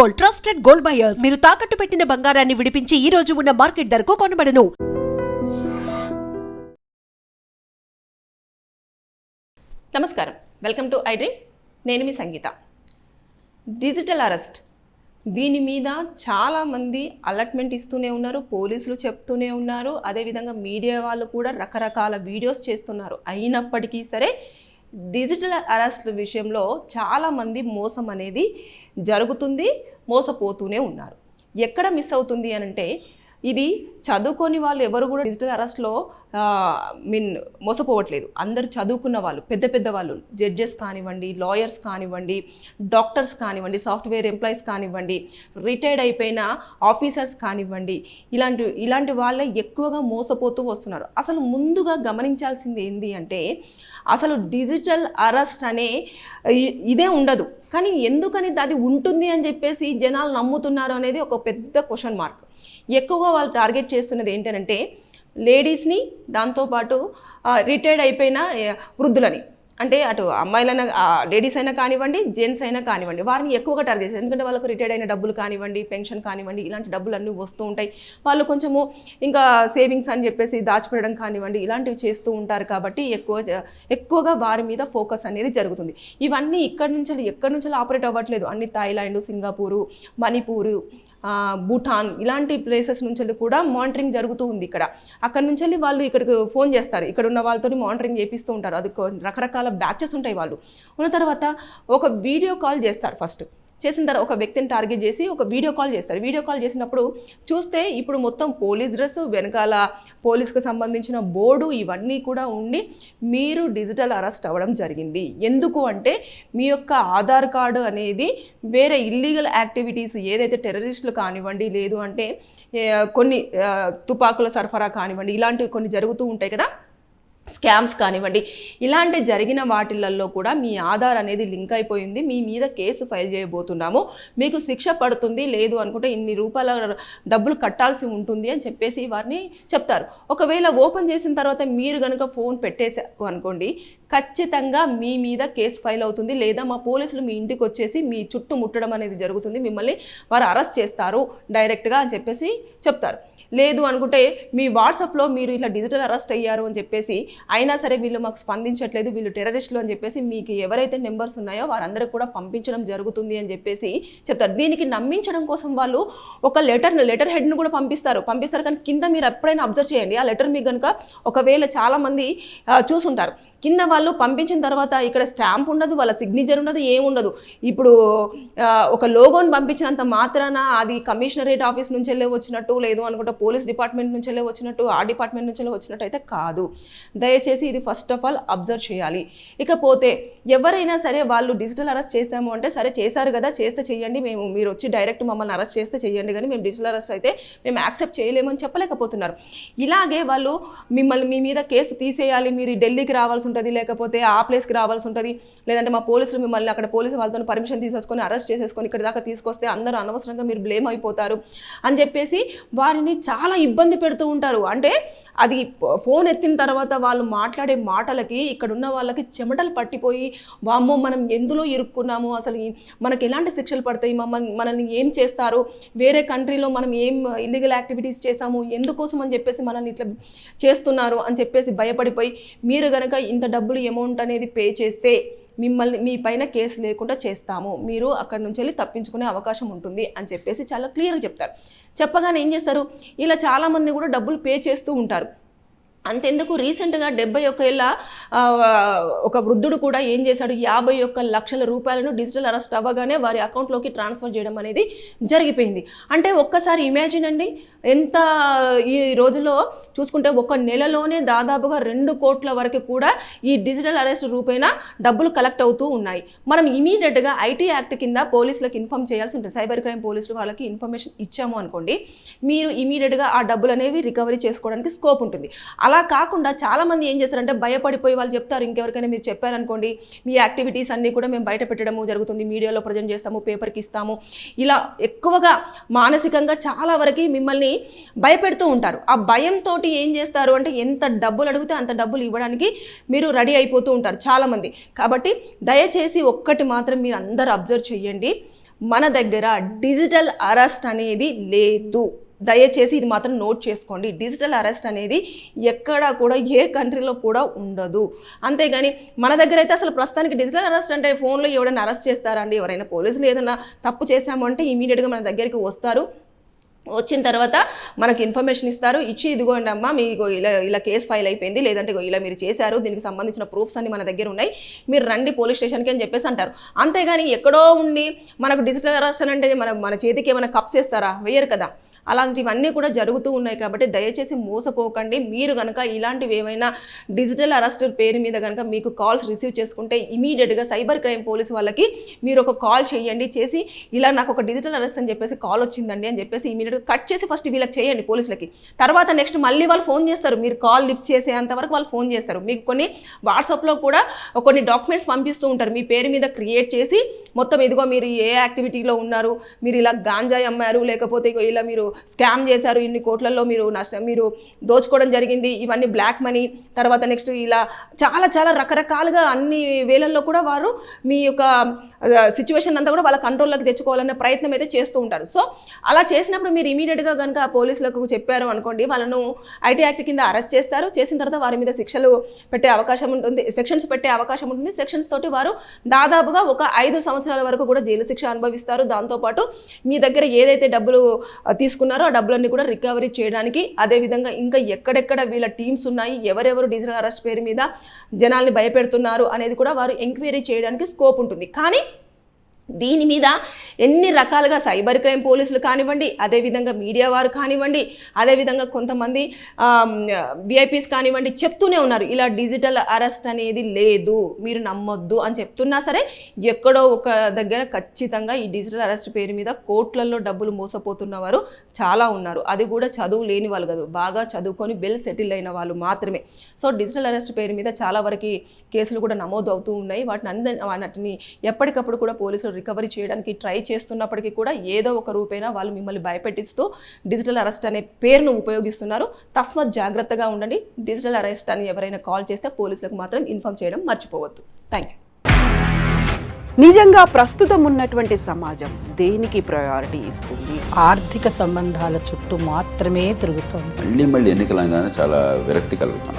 Gold trusted gold buyers. మీరు తాకట్టు పెట్టిన బంగారాన్ని విడిపించి ఈ రోజు ఉన్న మార్కెట్ ధరకు కొనబడను. నమస్కారం. Welcome to I dream. నేను మీ సంగీత. Digital arrest. దీని మీద చాలామంది అలర్ట్మెంట్ ఇస్తూనే ఉన్నారు పోలీసులు చెప్తూనే ఉన్నారు. అదేవిధంగా మీడియా వాళ్ళు కూడా రకరకాల వీడియోస్ చేస్తున్నారు. అయినప్పటికీ సరే డిజిటల్ అరెస్ట్ విషయంలో చాలామంది మోసం అనేది జరుగుతుంది మోసపోతూనే ఉన్నారు. ఎక్కడ మిస్ అవుతుంది అని అంటే ఇది చదువుకొని వాళ్ళు ఎవరు కూడా డిజిటల్ అరెస్ట్లో మీన్ మోసపోవట్లేదు. అందరు చదువుకున్న వాళ్ళు పెద్ద పెద్ద వాళ్ళు జడ్జెస్ కానివ్వండి లాయర్స్ కానివ్వండి డాక్టర్స్ కానివ్వండి సాఫ్ట్వేర్ ఎంప్లాయీస్ కానివ్వండి రిటైర్డ్ అయిపోయిన ఆఫీసర్స్ కానివ్వండి ఇలాంటి ఇలాంటి వాళ్ళే ఎక్కువగా మోసపోతూ వస్తున్నారు. అసలు ముందుగా గమనించాల్సింది ఏంటి అంటే అసలు డిజిటల్ అరెస్ట్ అనే ఇ- ఇదే ఉండదు. కానీ ఎందుకని అది ఉంటుంది అని చెప్పేసి జనాలు నమ్ముతున్నారు అనేది ఒక పెద్ద క్వశ్చన్ మార్క్ ఎక్కువగా వాళ్ళు టార్గెట్ చేస్తున్నది ఏంటంటే లేడీస్ని దాంతోపాటు రిటైర్డ్ అయిపోయిన వృద్ధులని. అంటే అటు అమ్మాయిలైనా లేడీస్ అయినా కానివ్వండి జెంట్స్ అయినా కానివ్వండి వారిని ఎక్కువగా టార్గెట్ చేస్తారు. ఎందుకంటే వాళ్ళకు రిటైర్డ్ అయిన డబ్బులు కానివ్వండి పెన్షన్ కానివ్వండి ఇలాంటి డబ్బులు అన్నీ వస్తూ ఉంటాయి. వాళ్ళు కొంచెము ఇంకా సేవింగ్స్ అని చెప్పేసి దాచిపెట్టడం కానివ్వండి ఇలాంటివి చేస్తూ ఉంటారు కాబట్టి ఎక్కువ ఎక్కువగా వారి మీద ఫోకస్ అనేది జరుగుతుంది. ఇవన్నీ ఇక్కడి నుంచి ఎక్కడి నుంచి ఆపరేట్ అవ్వట్లేదు. అన్ని థాయిలాండ్ సింగపూరు మణిపూరు భూటాన్ ఇలాంటి ప్లేసెస్ నుంచి కూడా మానిటరింగ్ జరుగుతూ ఉంది ఇక్కడ. అక్కడ నుంచి వెళ్ళి వాళ్ళు ఇక్కడికి ఫోన్ చేస్తారు. ఇక్కడ ఉన్న వాళ్ళతో మానిటరింగ్ చేపిస్తూ ఉంటారు. అది రకరకాల బ్యాచెస్ ఉంటాయి వాళ్ళు. ఉన్న తర్వాత ఒక వీడియో కాల్ చేస్తారు ఫస్ట్ చేసిన తర్వాత ఒక వ్యక్తిని టార్గెట్ చేసి ఒక వీడియో కాల్ చేస్తారు. వీడియో కాల్ చేసినప్పుడు చూస్తే ఇప్పుడు మొత్తం పోలీస్ డ్రెస్ వెనకాల పోలీస్కి సంబంధించిన బోర్డు ఇవన్నీ కూడా ఉండి మీరు డిజిటల్ అరెస్ట్ అవ్వడం జరిగింది. ఎందుకు అంటే మీ యొక్క ఆధార్ కార్డు అనేది వేరే ఇల్లీగల్ యాక్టివిటీస్ ఏదైతే టెర్రరిస్టులు కానివ్వండి లేదు అంటే కొన్ని తుపాకుల సరఫరా కానివ్వండి ఇలాంటివి కొన్ని జరుగుతూ ఉంటాయి కదా. స్కామ్స్ కానివ్వండి ఇలాంటి జరిగిన వాటిలలో కూడా మీ ఆధార్ అనేది లింక్ అయిపోయింది. మీ మీద కేసు ఫైల్ చేయబోతున్నాము. మీకు శిక్ష పడుతుంది లేదు అనుకుంటే ఇన్ని రూపాయల డబ్బులు కట్టాల్సి ఉంటుంది అని చెప్పేసి వారిని చెప్తారు. ఒకవేళ ఓపెన్ చేసిన తర్వాత మీరు కనుక ఫోన్ పెట్టేసారు అనుకోండి ఖచ్చితంగా మీ మీద కేసు ఫైల్ అవుతుంది. లేదా మా పోలీసులు మీ ఇంటికి వచ్చేసి మీ చుట్టూ ముట్టడం అనేది జరుగుతుంది. మిమ్మల్ని వారు అరెస్ట్ చేస్తారు డైరెక్ట్గా అని చెప్పేసి చెప్తారు. లేదు అనుకుంటే మీ వాట్సాప్లో మీరు ఇట్లా డిజిటల్ అరెస్ట్ అయ్యారు అని చెప్పేసి అయినా సరే వీళ్ళు మాకు స్పందించట్లేదు వీళ్ళు టెర్రరిస్టులు అని చెప్పేసి మీకు ఎవరైతే నెంబర్స్ ఉన్నాయో వారందరికి కూడా పంపించడం జరుగుతుంది అని చెప్పేసి చెప్తారు. దీనికి నమ్మించడం కోసం వాళ్ళు ఒక లెటర్ లెటర్ హెడ్ను కూడా పంపిస్తారు. పంపిస్తారు కానీ కింద మీరు ఎప్పుడైనా అబ్జర్వ్ చేయండి. ఆ లెటర్ మీకు కనుక ఒకవేళ చాలామంది చూసుంటారు. కింద వాళ్ళు పంపించిన తర్వాత ఇక్కడ స్టాంప్ ఉండదు వాళ్ళ సిగ్నేచర్ ఉండదు ఏముండదు ఇప్పుడు ఒక లోగోని పంపించినంత మాత్రాన అది కమిషనరేట్ ఆఫీస్ నుంచి వెళ్ళే వచ్చినట్టు లేదు అనుకుంటే పోలీస్ డిపార్ట్మెంట్ నుంచి వెళ్ళే వచ్చినట్టు ఆ డిపార్ట్మెంట్ నుంచి వచ్చినట్టు అయితే కాదు. దయచేసి ఇది ఫస్ట్ ఆఫ్ ఆల్ అబ్జర్వ్ చేయాలి. ఇకపోతే ఎవరైనా సరే వాళ్ళు డిజిటల్ అరెస్ట్ చేస్తాము అంటే సరే చేశారు కదా చేస్తే చేయండి మేము మీరు వచ్చి డైరెక్ట్ మమ్మల్ని అరెస్ట్ చేస్తే చేయండి కానీ మేము డిజిటల్ అరెస్ట్ అయితే మేము యాక్సెప్ట్ చేయలేమని చెప్పలేకపోతున్నారు. ఇలాగే వాళ్ళు మిమ్మల్ని మీ మీద కేసు తీసేయాలి మీరు ఢిల్లీకి రావాల్సి ఉంటుంది లేకపోతే ఆ ప్లేస్కి రావాల్సి ఉంటుంది. లేదంటే మా పోలీసులు మిమ్మల్ని అక్కడ పోలీసు వాళ్ళతో పర్మిషన్ తీసేసుకొని అరెస్ట్ చేసేసుకొని ఇక్కడ దాకా తీసుకొస్తే అందరూ అనవసరంగా మీరు బ్లేమ్ అయిపోతారు అని చెప్పేసి వారిని చాలా ఇబ్బంది పెడుతూ ఉంటారు. అంటే అది ఫోన్ ఎత్తిన తర్వాత వాళ్ళు మాట్లాడే మాటలకి ఇక్కడ ఉన్న వాళ్ళకి చెమటలు పట్టిపోయి వామ్మో మనం ఎందులో ఇరుక్కున్నాము? అసలు మనకి ఎలాంటి శిక్షలు పడతాయి? మమ్మల్ని మనల్ని ఏం చేస్తారు? వేరే కంట్రీలో మనం ఏం ఇల్లీగల్ యాక్టివిటీస్ చేసాము ఎందుకోసం అని చెప్పేసి మనల్ని ఇట్లా చేస్తున్నారు? అని చెప్పేసి భయపడిపోయి మీరు గనక ఇంత డబ్బులు అమౌంట్ అనేది పే చేస్తే మిమ్మల్ని మీ పైన కేసు లేకుండా చేస్తాము. మీరు అక్కడి నుంచి వెళ్ళి తప్పించుకునే అవకాశం ఉంటుంది అని చెప్పేసి చాలా క్లియర్గా చెప్తారు. చెప్పగానే ఏం చేస్తారు? ఇలా చాలామంది కూడా డబ్బులు పే చేస్తూ ఉంటారు. అంతెందుకు? రీసెంట్గా డెబ్బై ఒక్క ఏళ్ళ ఒక వృద్ధుడు కూడా ఏం చేశాడు? యాభై ఒక్క లక్షల రూపాయలను డిజిటల్ అరెస్ట్ అవ్వగానే వారి అకౌంట్లోకి ట్రాన్స్ఫర్ చేయడం అనేది జరిగిపోయింది. అంటే ఒక్కసారి ఇమాజిన్ అండి ఎంత ఈ రోజుల్లో చూసుకుంటే ఒక నెలలోనే దాదాపుగా రెండు కోట్ల వరకు కూడా ఈ డిజిటల్ అరెస్ట్ రూపేణ డబ్బులు కలెక్ట్ అవుతూ ఉన్నాయి. మనం ఇమీడియట్గా ఐటీ యాక్ట్ కింద పోలీసులకు ఇన్ఫామ్ చేయాల్సి ఉంటుంది. సైబర్ క్రైమ్ పోలీసులు వాళ్ళకి ఇన్ఫర్మేషన్ ఇచ్చాము అనుకోండి మీరు ఇమీడియట్గా ఆ డబ్బులు అనేవి రికవరీ చేసుకోవడానికి స్కోప్ ఉంటుంది. అలా కాకుండా చాలామంది ఏం చేస్తారంటే భయపడిపోయి వాళ్ళు చెప్తారు ఇంకెవరికైనా మీరు చెప్పారనుకోండి మీ యాక్టివిటీస్ అన్నీ కూడా మేము బయట పెట్టడము జరుగుతుంది మీడియాలో ప్రజెంట్ చేస్తాము పేపర్కి ఇస్తాము. ఇలా ఎక్కువగా మానసికంగా చాలా వరకు మిమ్మల్ని భయపెడుతూ ఉంటారు. ఆ భయంతో ఏం చేస్తారు అంటే ఎంత డబ్బులు అడిగితే అంత డబ్బులు ఇవ్వడానికి మీరు రెడీ అయిపోతూ ఉంటారు చాలామంది. కాబట్టి దయచేసి ఒక్కటి మాత్రం మీరు అందరూ అబ్జర్వ్ చేయండి మన దగ్గర డిజిటల్ అరెస్ట్ అనేది లేదు. దయచేసి ఇది మాత్రం నోట్ చేసుకోండి. డిజిటల్ అరెస్ట్ అనేది ఎక్కడా కూడా ఏ కంట్రీలో కూడా ఉండదు. అంతేగాని మన దగ్గర అయితే అసలు ప్రస్తుతానికి డిజిటల్ అరెస్ట్ అంటే ఫోన్లో ఎవరైనా అరెస్ట్ చేస్తారా అండి ఎవరైనా పోలీసులు ఏదైనా తప్పు చేశాము అంటే ఇమీడియట్గా మన దగ్గరికి వస్తారు. వచ్చిన తర్వాత మనకి ఇన్ఫర్మేషన్ ఇస్తారు. ఇచ్చి ఇదిగోండి అమ్మా మీకు ఇలా ఇలా కేసు ఫైల్ అయిపోయింది. లేదంటే ఇలా మీరు చేశారు దీనికి సంబంధించిన ప్రూఫ్స్ అన్ని మన దగ్గర ఉన్నాయి. మీరు రండి పోలీస్ స్టేషన్కి అని చెప్పేసి అంటారు. అంతేగాని ఎక్కడో ఉండి మనకు డిజిటల్ అరెస్ట్ అంటే మన మన చేతికి ఏమైనా కప్స్ వేస్తారా? వేయరు కదా. అలాంటివన్నీ కూడా జరుగుతూ ఉన్నాయి కాబట్టి దయచేసి మోసపోకండి. మీరు కనుక ఇలాంటివి ఏమైనా డిజిటల్ అరెస్ట్ పేరు మీద కనుక మీకు కాల్స్ రిసీవ్ చేసుకుంటే ఇమీడియట్గా సైబర్ క్రైమ్ పోలీస్ వాళ్ళకి మీరు ఒక కాల్ చేయండి. చేసి ఇలా నాకు ఒక డిజిటల్ అరెస్ట్ అని చెప్పేసి కాల్ వచ్చిందండి అని చెప్పేసి ఇమీడియట్గా కట్ చేసి ఫస్ట్ వీళ్ళకి చేయండి పోలీసులకి. తర్వాత నెక్స్ట్ మళ్ళీ వాళ్ళు ఫోన్ చేస్తారు. మీరు కాల్ లిఫ్ట్ చేసేంత వరకు వాళ్ళు ఫోన్ చేస్తారు. మీకు కొన్ని వాట్సాప్లో కూడా కొన్ని డాక్యుమెంట్స్ పంపిస్తూ ఉంటారు. మీ పేరు మీద క్రియేట్ చేసి మొత్తం ఇదిగో మీరు ఏ యాక్టివిటీలో ఉన్నారు? మీరు ఇలా గాంజాయి అమ్మారు? లేకపోతే ఇలా మీరు స్కామ్ చేశారు ఇన్ని కోట్లలో మీరు నష్టం మీరు దోచుకోవడం జరిగింది ఇవన్నీ బ్లాక్ మనీ తర్వాత నెక్స్ట్ ఇలా చాలా చాలా రకరకాలుగా అన్ని వేలల్లో కూడా వారు మీ యొక్క సిచ్యువేషన్ అంతా కూడా వాళ్ళ కంట్రోల్లోకి తెచ్చుకోవాలనే ప్రయత్నం అయితే చేస్తూ ఉంటారు. సో అలా చేసినప్పుడు మీరు ఇమీడియట్గా కనుక పోలీసులకు చెప్పారు అనుకోండి వాళ్ళను ఐటీ యాక్ట్ కింద అరెస్ట్ చేస్తారు. చేసిన తర్వాత వారి మీద శిక్షలు పెట్టే అవకాశం ఉంటుంది సెక్షన్స్ పెట్టే అవకాశం ఉంటుంది. సెక్షన్స్ తోటి వారు దాదాపుగా ఒక ఐదు సంవత్సరాల వరకు కూడా జైలు శిక్ష అనుభవిస్తారు. దాంతోపాటు మీ దగ్గర ఏదైతే డబ్బులు తీసుకు తీసుకున్నారో ఆ డబ్బులన్నీ కూడా రికవరీ చేయడానికి. అదేవిధంగా ఇంకా ఎక్కడెక్కడ వీళ్ళ టీమ్స్ ఉన్నాయి ఎవరెవరు డిజిటల్ అరెస్ట్ పేరు మీద జనాల్ని భయపెడుతున్నారు అనేది కూడా వారు ఎంక్వైరీ చేయడానికి స్కోప్ ఉంటుంది. కానీ దీని మీద ఎన్ని రకాలుగా సైబర్ క్రైమ్ పోలీసులు కానివ్వండి అదేవిధంగా మీడియా వారు కానివ్వండి అదేవిధంగా కొంతమంది విఐపీస్ కానివ్వండి చెప్తూనే ఉన్నారు. ఇలా డిజిటల్ అరెస్ట్ అనేది లేదు మీరు నమ్మొద్దు అని చెప్తున్నా సరే ఎక్కడో ఒక దగ్గర ఖచ్చితంగా ఈ డిజిటల్ అరెస్ట్ పేరు మీద కోట్లలో డబ్బులు మోసపోతున్న వారు చాలా ఉన్నారు. అది కూడా చదువు లేని వాళ్ళు కాదు బాగా చదువుకొని వెల్ సెటిల్ అయిన వాళ్ళు మాత్రమే. సో డిజిటల్ అరెస్ట్ పేరు మీద చాలా వరకు కేసులు కూడా నమోదు అవుతూ ఉన్నాయి. వాటిని అంద వాటిని ఎప్పటికప్పుడు కూడా పోలీసులు రికవరీ చేయడానికి ట్రై చేస్తున్నప్పటికీ కూడా ఏదో ఒక రూపైనా వాళ్ళు మిమ్మల్ని భయపెట్టిస్తూ డిజిటల్ అరెస్ట్ అనే పేరును ఉపయోగిస్తున్నారు. తస్మత్ జాగ్రత్తగా ఉండండి. డిజిటల్ అరెస్ట్ అని ఎవరైనా కాల్ చేస్తే పోలీసులకు మాత్రం ఇన్ఫామ్ చేయడం మర్చిపోవద్దు. థ్యాంక్ యూ నిజంగా ప్రస్తుతం ఉన్నటువంటి సమాజం దేనికి ప్రయారిటీ ఇస్తుంది? ఆర్థిక సంబంధాల చుట్టూ మాత్రమే తిరుగుతోంది. మళ్ళీ మళ్ళీ ఎన్నికలంగానే చాలా విరక్తి కలుగుతాను